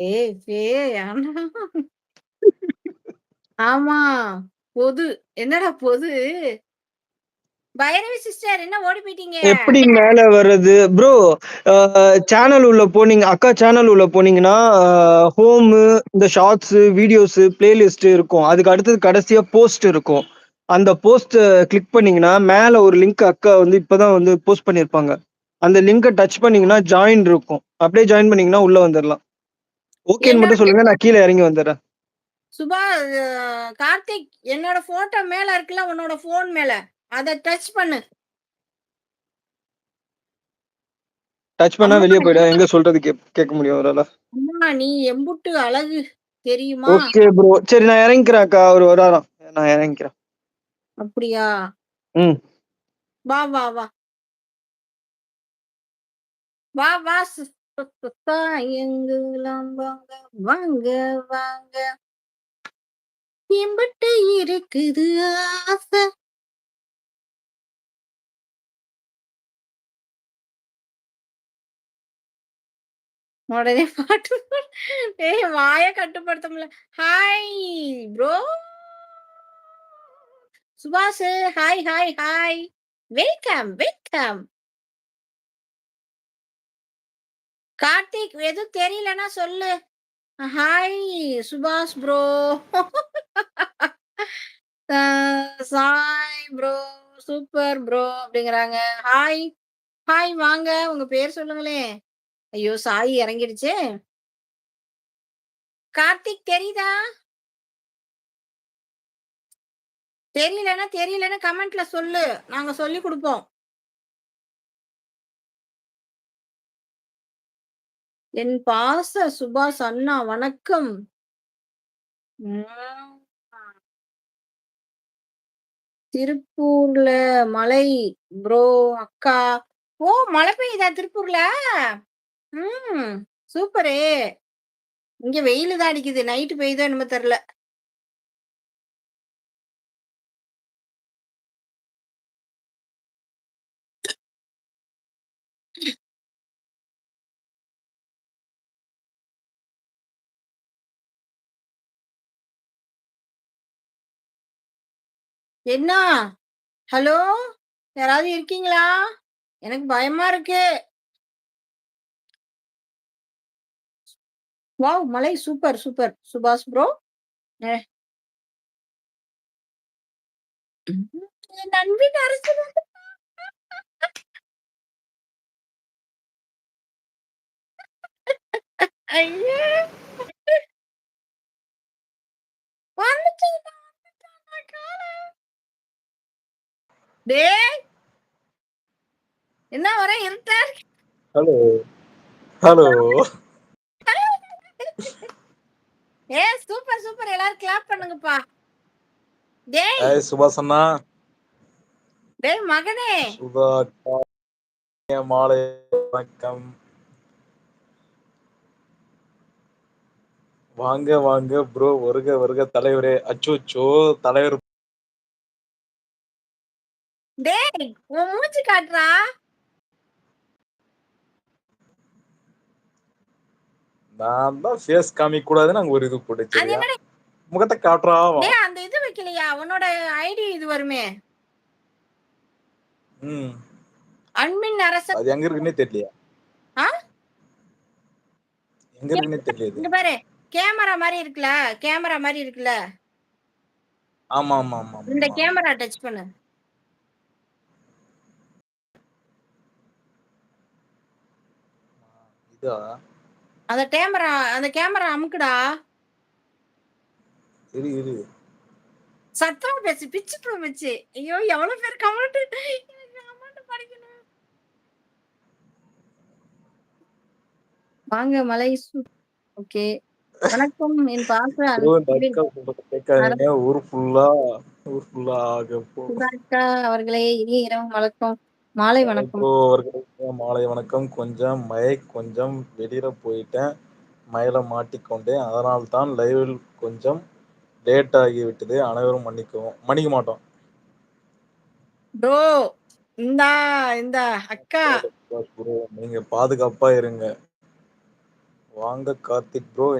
ஏய் பேய் ஆனா ஆமா. பொது. என்னடா பொது? பைரவி சிஸ்டர் என்ன ஓடி போயிட்டீங்க? எப்படி மேல வர்றது? ப்ரோ சேனல் உள்ள போனீங்க அக்கா சேனல் உள்ள போனீங்கன்னா, ஹோமு, இந்த ஷார்ட்ஸு, வீடியோஸ் பிளேலிஸ்ட் இருக்கும். அதுக்கு அடுத்தது கடைசியா போஸ்ட் இருக்கும். அந்த போஸ்ட் கிளிக் பண்ணீங்கன்னா, மேல ஒரு லிங்க் அக்கா வந்து இப்பதான் வந்து போஸ்ட் பண்ணியிருப்பாங்க. அந்த லிங்கை டச் பண்ணீங்கன்னா, ஜாயின் இருக்கும். அப்படியே ஜாயின் பண்ணீங்கன்னா உள்ள வந்துடலாம் ஓகேன்னு மட்டும் சொல்லுங்க. நான் கீழ இறங்கி வந்துர்றேன். சுபா கார்த்திக் என்னோட ஃபோட்டோ மேல இருக்குல்ல உன்னோட ஃபோன் மேல. அத டச் பண்ணு. டச் பண்ணா வெளிய போயிடும். எங்க சொல்றது கேட்க முடியும் அவரால? அம்மா நீ எம்புட்டு அழகு தெரியுமா? Okay bro. சரி நான் இறங்கிக்கிறேன் அக்கா. அவரு வராராம். நான் இறங்கிக்கிறேன். அப்படியா? ம். வா, வா, வா. வா, வா ஸ் எங்கெல்லாம் வாங்க, வாங்க, வாங்க. எம்பட்டு இருக்குது ஆசை. உடனே பாட்டு ஏய் வாய கட்டுப்படுத்த முடியல. Hi bro. Subash hi, hi, hi. Welcome, welcome. Karthik எதுவும் தெரியலன்னா சொல்லு. Hi Subash bro. Sai bro, super bro அப்படிங்கிறாங்க. ஹாய், ஹாய் வாங்க. உங்க பேர் சொல்லுங்களேன். ஐயோ! சாய் இறங்கிடுச்சே. கார்த்திக் தெரியுதா? தெரியலன்னா தெரியலன்னு கமெண்ட்ல சொல்லு. நாங்க சொல்லிக் கொடுப்போம் என் பாச சுபாஷ் அண்ணா வணக்கம். திருப்பூர்ல மழை ப்ரோ அக்கா. ஓ! மழை பெய்யுதா திருப்பூர்ல? ம். சூப்பரே. இங்க வெயிலு தான் அடிக்குது. நைட்டு பெய்யுதோ என்னமோ தெர்ல. என்ன? ஹலோ? யாராவது இருக்கீங்களா? எனக்கு பயமா இருக்கு. வாவ்! மலை சூப்பர், சூப்பர். சுபாஷ் ப்ரோ. அ. என் அன்பின் ஐயோ! டேய்! என்ன ஒரே இருட்டா. ஹலோ. ஹலோ. ஏ சூப்பர், சூப்பர். எல்லாரும் கிளாப் பண்ணுங்கப்பா. டேய்! ஏய். டேய் மகனே! அக்கா. மாலை வணக்கம். வாங்க வாங்க ப்ரோ. வருக வருக தலைவரே. அச்சோச்சோ! தலைவர் டேய்! உன் மூஞ்சி காட்டுறா. நான் தான் ஃபேஸ் காமிக்க கூடாதுன்னு அங்க ஒரு இது போட்டு அது சரியா? என்னடா? முகத்த காட்டுறா. டேய் அந்த இது வைக்கலையா? உன்னோட ஐடி இது வருமே. ம். அன்பின் அரசன். அது எங்க இருக்குன்னே தெரியலையே. ஆ? எங்க இருக்குன்னே தெரியலையே இங்க. பாரு. கேமரா மாரி இருக்குல்ல? கேமரா மாரி இருக்குல்ல? ஆமா, ஆமா, ஆமா, இந்த. கேமரா டச் பண்ணு. இதா? அந்த கேமரா அந்த கேமரா அமுக்குடா. இரு இரு. சத்தமா பேசு. பிச்சு போ மச்சி. ஐயோ! எவ்வளோ பேர் கமெண்ட் எனக்கு கமெண்ட் படிக்கணும். வாங்க மலை சு ஓகே. வணக்கம் என் பாச ப்ரோ இந்த அன்பின் அக்கா சொல்றத அர கேட்காதீங்க. ஊர் ஃபுல்லா ஊர் ஃபுல்லா அவர்களே இனிய இரவு வணக்கம். மாலை வணக்கம். ப்ரோ அவர்களுக்கு மாலை வணக்கம். கொஞ்சம் மைக் கொஞ்சம் வெளியில போயிட்டேன். மயில மாட்டிக்கொண்டேன். அதனால் தான் லைவில் கொஞ்சம் லேட் ஆகிவிட்டது. அனைவரும் மன்னிக்கவும். மன்னிக்க மாட்டோம். ப்ரோ இந்தா இந்தா அக்கா. நீங்க பாதுகாப்பா இருங்க. வாங்க கார்த்திக் ப்ரோ